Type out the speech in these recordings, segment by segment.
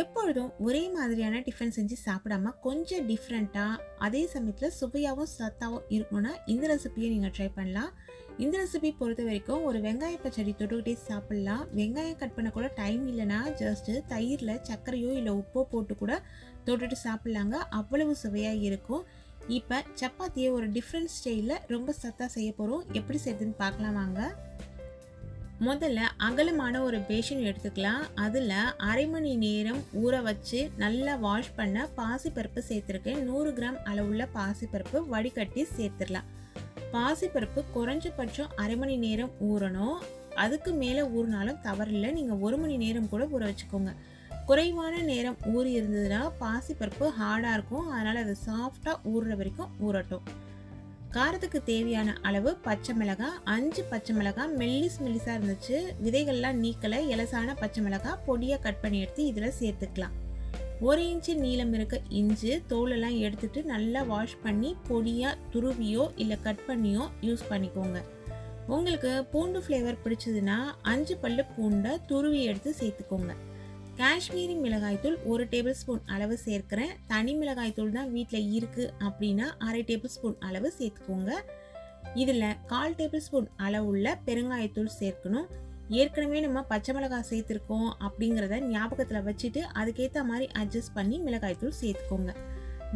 எப்பொழுதும் ஒரே மாதிரியான டிஃபன் செஞ்சு சாப்பிடாம கொஞ்சம் டிஃப்ரெண்ட்டாக அதே சமயத்தில் சுவையாகவும் சத்தாகவும் இருக்கணும்னா இந்த ரெசிபியை நீங்கள் ட்ரை பண்ணலாம். இந்த ரெசிபி பொறுத்த வரைக்கும் ஒரு வெங்காய பச்சடி தொட்டுக்கிட்டே சாப்பிட்லாம். வெங்காயம் கட் பண்ண கூட டைம் இல்லைன்னா ஜஸ்ட்டு தயிரில் சர்க்கரையோ இல்லை உப்போ போட்டு கூட தொட்டுட்டு சாப்பிட்லாங்க. அவ்வளவு சுவையாக இருக்கும். இப்போ சப்பாத்தியை ஒரு டிஃப்ரெண்ட் ஸ்டைலில் ரொம்ப சத்தாக செய்ய போகிறோம் எப்படி செய்யுதுன்னு பார்க்கலாம் வாங்க. முதல்ல அகலமான ஒரு பேஷன் எடுத்துக்கலாம். அதில் அரை மணி நேரம் ஊற வச்சு நல்லா வாஷ் பண்ண பாசிப்பருப்பு சேர்த்துருக்கேன். நூறு கிராம் அளவுள்ள பாசிப்பருப்பு வடிகட்டி சேர்த்துடலாம் பாசிப்பருப்பு குறைஞ்சபட்சம் அரை மணி நேரம் ஊறணும். அதுக்கு மேலே ஊறினாலும் தவறில்லை. நீங்கள் ஒரு மணி நேரம் கூட ஊற வச்சுக்கோங்க. குறைவான நேரம் ஊறி இருந்ததுன்னா பாசிப்பருப்பு ஹார்டாக இருக்கும். அதனால் அது சாஃப்டாக ஊறுற வரைக்கும் ஊறட்டும். காரத்துக்கு தேவையான அளவு பச்சை மிளகாய் அஞ்சு பச்சை மிளகாய் மெல்லிஸ் மெல்லிஸாக இருந்துச்சு. விதைகள்லாம் நீக்கலை இலசான பச்சை மிளகாய் பொடியாக கட் பண்ணி எடுத்து இதில் சேர்த்துக்கலாம். ஒரு இன்ச்சு நீளம் இருக்க இஞ்சி தோலெல்லாம் எடுத்துட்டு நல்லா வாஷ் பண்ணி பொடியாக துருவியோ இல்லை கட் பண்ணியோ யூஸ் பண்ணிக்கோங்க. உங்களுக்கு பூண்டு ஃப்ளேவர் பிடிச்சதுன்னா அஞ்சு பல்லு பூண்டை துருவி எடுத்து சேர்த்துக்கோங்க. காஷ்மீரி மிளகாய்த்தூள் ஒரு டேபிள் ஸ்பூன் அளவு சேர்க்குறேன். தனி மிளகாய்த்தூள் தான் வீட்டில் இருக்குது அப்படின்னா அரை டேபிள் ஸ்பூன் அளவு சேர்த்துக்கோங்க. இதில் கால் டேபிள் ஸ்பூன் அளவுள்ள பெருங்காயத்தூள் சேர்க்கணும். ஏற்கனவே நம்ம பச்சை மிளகாய் சேர்த்துருக்கோம் அப்படிங்கிறத ஞாபகத்தில் வச்சுட்டு அதுக்கேற்ற மாதிரி அட்ஜஸ்ட் பண்ணி மிளகாய்த்தூள் சேர்த்துக்கோங்க.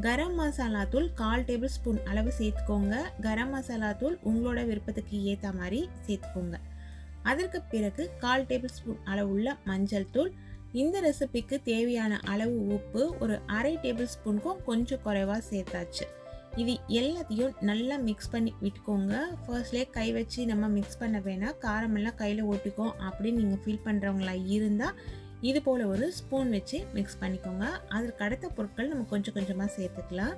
கரம் மசாலா தூள் கால் டேபிள் ஸ்பூன் அளவு சேர்த்துக்கோங்க. கரம் மசாலா தூள் உங்களோட விருப்பத்துக்கு ஏற்ற மாதிரி சேர்த்துக்கோங்க. அதற்கு பிறகு கால் டேபிள் ஸ்பூன் அளவுள்ள மஞ்சள் தூள் இந்த ரெசிபிக்கு தேவையான அளவு உப்பு ஒரு அரை டேபிள் ஸ்பூனுக்கும் கொஞ்சம் குறைவாக சேர்த்தாச்சு. இது எல்லாத்தையும் நல்லா மிக்ஸ் பண்ணி விட்டுக்கோங்க. ஃபர்ஸ்ட்லேயே கை வச்சு நம்ம மிக்ஸ் பண்ண வேணால் காரமெல்லாம் கையில் ஒட்டிக்கும் அப்படின்னு நீங்கள் ஃபீல் பண்ணுறவங்களா இருந்தால் இது போல் ஒரு ஸ்பூன் வச்சு மிக்ஸ் பண்ணிக்கோங்க. அதற்கு அடுத்த பொருட்கள் நம்ம கொஞ்சம் கொஞ்சமாக சேர்த்துக்கலாம்.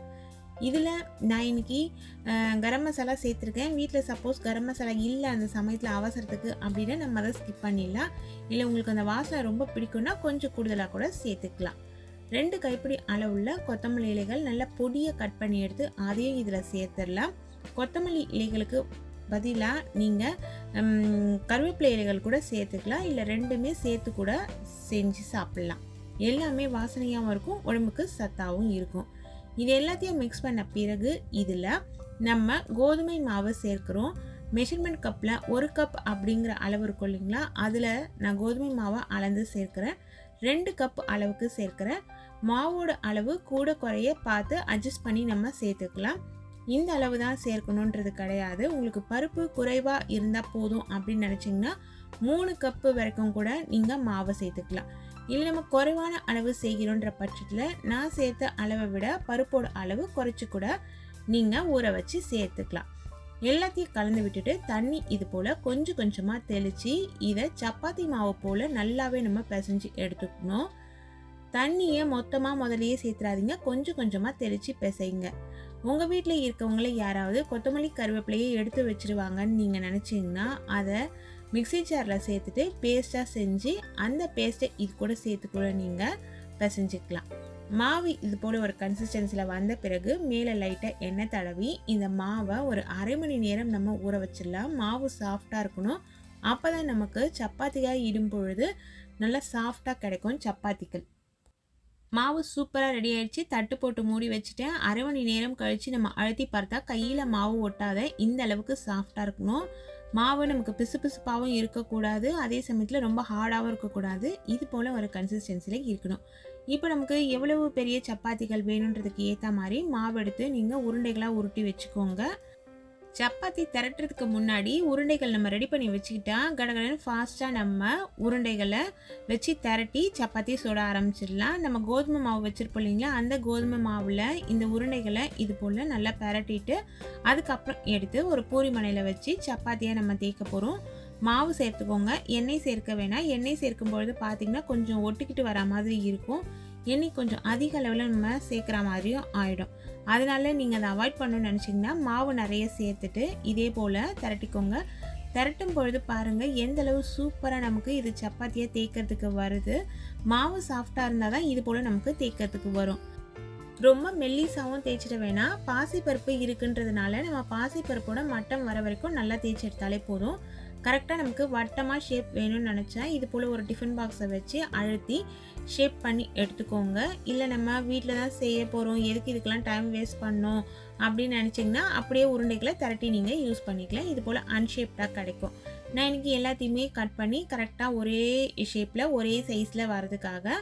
இதில் நான் இன்னைக்கு கரம் மசாலா சேர்த்துருக்கேன். வீட்டில் சப்போஸ் கரம் மசாலா இல்லை அந்த சமயத்தில் அவசரத்துக்கு அப்படின்னா நம்ம அதை ஸ்கிப் பண்ணிடலாம். இல்லை உங்களுக்கு அந்த வாசனை ரொம்ப பிடிக்கும்னா கொஞ்சம் கூடுதலாக கூட சேர்த்துக்கலாம். ரெண்டு கைப்பிடி அளவுள்ள கொத்தமல்லி இலைகள் நல்லா பொடியை கட் பண்ணி எடுத்து அதையும் இதில் சேர்த்துடலாம். கொத்தமல்லி இலைகளுக்கு பதிலாக நீங்கள் கருவேப்பிலை இலைகள் கூட சேர்த்துக்கலாம். இல்லை ரெண்டுமே சேர்த்து கூட செஞ்சு சாப்பிட்லாம். எல்லாமே வாசனையாகவும் இருக்கும் உடம்புக்கு சத்தாகவும் இருக்கும். இது எல்லாத்தையும் மிக்ஸ் பண்ண பிறகு இதில் நம்ம கோதுமை மாவை சேர்க்குறோம். மெஷர்மெண்ட் கப்பில் ஒரு கப் அப்படிங்கிற அளவு இருக்கும் இல்லைங்களா? அதில் நான் கோதுமை மாவை அளந்து சேர்க்குறேன். ரெண்டு கப் அளவுக்கு சேர்க்குறேன். மாவோட அளவு கூட குறைய பார்த்து அட்ஜஸ்ட் பண்ணி நம்ம சேர்த்துக்கலாம். இந்த அளவு தான் சேர்க்கணுன்றது கிடையாது. உங்களுக்கு பருப்பு குறைவாக இருந்தால் போதும் அப்படின்னு நினச்சிங்கன்னா மூணு கப்பு வரைக்கும் கூட நீங்கள் மாவை சேர்த்துக்கலாம். இல்லை நம்ம குறைவான அளவு செய்கிறோன்ற பட்சத்தில் நான் சேர்த்த அளவை விட பருப்போட அளவு குறைச்சி கூட நீங்கள் ஊற வச்சு சேர்த்துக்கலாம். எல்லாத்தையும் கலந்து விட்டுட்டு தண்ணி இது போல் கொஞ்சம் கொஞ்சமாக தெளித்து இதை சப்பாத்தி மாவு போல் நல்லாவே நம்ம பிசைஞ்சு எடுத்துக்கணும். தண்ணியை மொத்தமாக முதலையே சேர்த்துறாதீங்க கொஞ்சம் கொஞ்சமாக தெளித்து பிசைங்க. உங்கள் வீட்டில் இருக்கவங்கள யாராவது கொத்தமல்லி கருவேப்பிலையை எடுத்து வச்சுருவாங்கன்னு நீங்கள் நினச்சிங்கன்னா அதை மிக்ஸி ஜாரில் சேர்த்துட்டு பேஸ்ட்டாக செஞ்சு அந்த பேஸ்ட்டை இது கூட சேர்த்து கூட நீங்கள் பிசைஞ்சிக்கலாம். மாவு இது போல் ஒரு கன்சிஸ்டன்சியில் வந்த பிறகு மேலே லைட்டாக எண்ணெய் தடவி இந்த மாவை ஒரு அரை மணி நேரம் நம்ம ஊற வச்சிடலாம். மாவு சாஃப்டாக இருக்கணும். அப்போ தான் நமக்கு சப்பாத்தியாக இடும் பொழுது நல்லா சாஃப்டாக கிடைக்கும் சப்பாத்திகள். மாவு சூப்பராக ரெடி ஆயிடுச்சு. தட்டு போட்டு மூடி வச்சுட்டேன். அரை மணி நேரம் கழித்து நம்ம அழுத்தி பார்த்தா கையில் மாவு ஒட்டாத இந்த அளவுக்கு சாஃப்டாக இருக்கணும். மாவு நமக்கு பிசு பிசுப்பாகவும் இருக்கக்கூடாது. அதே சமயத்தில் ரொம்ப ஹார்டாகவும் இருக்கக்கூடாது. இது போல் ஒரு கன்சிஸ்டன்சியில் இருக்கணும். இப்போ நமக்கு எவ்வளவு பெரிய சப்பாத்திகள் வேணுன்றதுக்கு ஏற்ற மாதிரி மாவு எடுத்து நீங்கள் உருண்டைகளாக உருட்டி வச்சுக்கோங்க. சப்பாத்தி திரட்டுறதுக்கு முன்னாடி உருண்டைகள் நம்ம ரெடி பண்ணி வச்சுக்கிட்டா கடகடன்னு ஃபாஸ்ட்டாக நம்ம உருண்டைகளை வச்சு திரட்டி சப்பாத்தி சுட ஆரம்பிச்சிடலாம். நம்ம கோதுமை மாவு வச்சுருப்போம் இல்லைங்களா? அந்த கோதுமை மாவில் இந்த உருண்டைகளை இது போல் நல்லா பரட்டிட்டு அதுக்கப்புறம் எடுத்து ஒரு பூரி மனையில் வச்சு சப்பாத்தியாக நம்ம தேய்க்க போகிறோம் மாவு சேர்த்துக்கோங்க. எண்ணெய் சேர்க்க வேணாம். எண்ணெய் சேர்க்கும்பொழுது பார்த்திங்கன்னா பார்த்தீங்கன்னா கொஞ்சம் ஒட்டிக்கிட்டு வர மாதிரி இருக்கும். எண்ணெய் கொஞ்சம் அதிக அளவில் நம்ம சேர்க்குற மாதிரியும் ஆகிடும் அதனால நீங்கள் அதை அவாய்ட் பண்ணணும்னு நினச்சிங்கன்னா மாவு நிறைய சேர்த்துட்டு இதே போல் திரட்டிக்கோங்க. திரட்டும் பொழுது பாருங்கள் எந்த அளவு சூப்பராக நமக்கு இது சப்பாத்தியாக தேய்க்கிறதுக்கு வருது. மாவு சாஃப்டாக இருந்தால் தான் இது போல் நமக்கு தேய்க்கிறதுக்கு வரும். ரொம்ப மெல்லிசாவும் தேய்ச்சிட வேணாம். பாசிப்பருப்பு இருக்குன்றதுனால நம்ம பாசிப்பருப்போட மட்டம் வர வரைக்கும் நல்லா தேய்ச்சி எடுத்தாலே போதும். கரெக்டாக நமக்கு வட்டமாக ஷேப் வேணும்னு நினச்சா இது போல் ஒரு டிஃபன் பாக்ஸை வச்சு அழுத்தி ஷேப் பண்ணி எடுத்துக்கோங்க. இல்லை நம்ம வீட்டில் தான் செய்ய போகிறோம் எதுக்கு இதுக்கெல்லாம் டைம் வேஸ்ட் பண்ணோம்? அப்படின்னு நினச்சிங்கன்னா அப்படியே உருண்டைகளை திரட்டி நீங்கள் யூஸ் பண்ணிக்கலாம். இது போல் அன்ஷேப்டாக கிடைக்கும். நான் இன்றைக்கி எல்லாத்தையுமே கட் பண்ணி கரெக்டாக ஒரே ஷேப்பில் ஒரே சைஸில் வரதுக்காக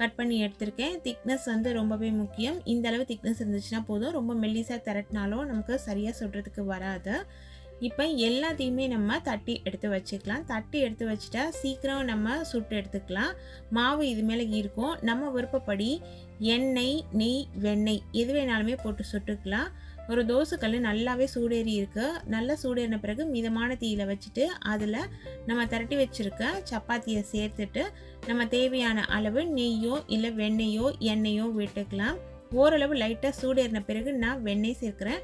கட் பண்ணி எடுத்திருக்கேன். திக்னஸ் வந்து ரொம்பவே முக்கியம். இந்த அளவு திக்னஸ் இருந்துச்சுன்னா போதும். ரொம்ப மெல்லிசாக திரட்டினாலும் நமக்கு சரியாக சொல்கிறதுக்கு வராது. இப்போ எல்லாத்தையுமே நம்ம தட்டி எடுத்து வச்சுக்கலாம். தட்டி எடுத்து வச்சுட்டா சீக்கிரம் நம்ம சுட்டு எடுத்துக்கலாம். மாவு இது மேலே இருக்கும். நம்ம விருப்பப்படி எண்ணெய் நெய் வெண்ணெய் எது வேணாலுமே போட்டு சுட்டுக்கலாம். ஒரு தோசைக்கல் நல்லாவே சூடேறி இருக்கு. நல்லா சூடேறின பிறகு மிதமான தீயில வச்சுட்டு அதில் நம்ம திரட்டி வச்சிருக்க சப்பாத்தியை சேர்த்துட்டு நம்ம தேவையான அளவு நெய்யோ இல்லை வெண்ணெயோ எண்ணெயோ விட்டுக்கலாம். ஓரளவு லைட்டாக சூடேறின பிறகு நான் வெண்ணெய் சேர்க்குறேன்.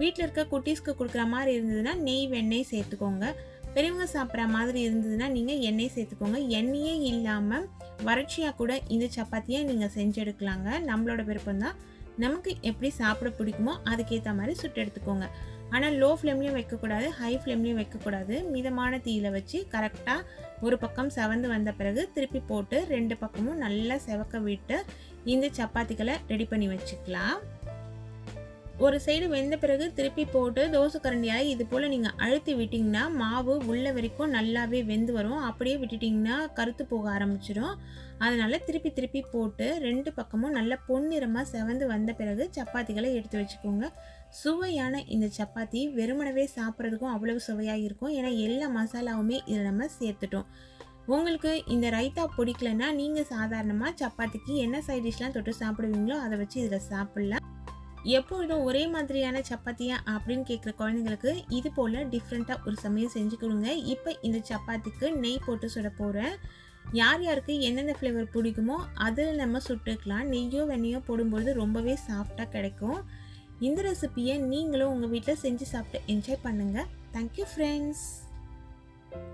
வீட்டில் இருக்க குட்டீஸ்க்கு கொடுக்குற மாதிரி இருந்ததுன்னா நெய் வெண்ணெய் சேர்த்துக்கோங்க. பெரியவங்க சாப்பிட்ற மாதிரி இருந்ததுன்னா நீங்கள் எண்ணெய் சேர்த்துக்கோங்க. எண்ணெயே இல்லாமல் வறட்சியாக கூட இந்த சப்பாத்தியை நீங்கள் செஞ்செடுக்கலாங்க. நம்மளோட விருப்பம் தான். நமக்கு எப்படி சாப்பிட பிடிக்குமோ அதுக்கேற்ற மாதிரி சுட்டு எடுத்துக்கோங்க. ஆனால் லோ ஃப்ளேம்லேயும் வைக்கக்கூடாது ஹை ஃப்ளேம்லேயும் வைக்கக்கூடாது. மிதமான தீயில வச்சு கரெக்டாக ஒரு பக்கம் செவந்து வந்த பிறகு திருப்பி போட்டு ரெண்டு பக்கமும் நல்லா செவக்க விட்டு இந்த சப்பாத்திகளை ரெடி பண்ணி வச்சுக்கலாம். ஒரு சைடு வெந்த பிறகு திருப்பி போட்டு தோசை கரண்டியால் இது போல் நீங்கள் அழுத்தி விட்டிங்கன்னா மாவு உள்ள வரைக்கும் நல்லாவே வெந்து வரும். அப்படியே விட்டுட்டிங்கன்னா கருத்து போக ஆரம்பிச்சிடும் அதனால் திருப்பி திருப்பி போட்டு ரெண்டு பக்கமும் நல்லா பொன்னிறமாக செவந்து வந்த பிறகு சப்பாத்திகளை எடுத்து வச்சுக்கோங்க. சுவையான இந்த சப்பாத்தி வெறுமனவே சாப்பிட்றதுக்கும் அவ்வளவு சுவையாக இருக்கும். ஏன்னா எல்லா மசாலாவுமே இதில் நம்ம சேர்த்துட்டோம். உங்களுக்கு இந்த ரைத்தா பிடிக்கலன்னா நீங்கள் சாதாரணமாக சப்பாத்திக்கு என்ன சைட் டிஷ்லாம் தொட்டு சாப்பிடுவீங்களோ அதை வச்சு இதில் சாப்பிட்லாம். எப்பொழுதும் ஒரே மாதிரியான சப்பாத்தியா அப்படின்னு கேட்குற குழந்தைங்களுக்கு இது போல் டிஃப்ரெண்ட்டாக ஒரு சமையல் செஞ்சு கொடுங்க. இப்போ இந்த சப்பாத்திக்கு நெய் போட்டு சுட போகிறேன் யார் யாருக்கு எந்தெந்த ஃப்ளேவர் பிடிக்குமோ அதில் நம்ம சுட்டுக்கலாம். நெய்யோ வெண்ணையோ போடும்பொழுது ரொம்பவே சாஃப்டாக கிடைக்கும். இந்த ரெசிப்பியை நீங்களும் உங்கள் வீட்டில் செஞ்சு சாப்பிட்டு என்ஜாய் பண்ணுங்கள் தேங்க்யூ ஃப்ரெண்ட்ஸ்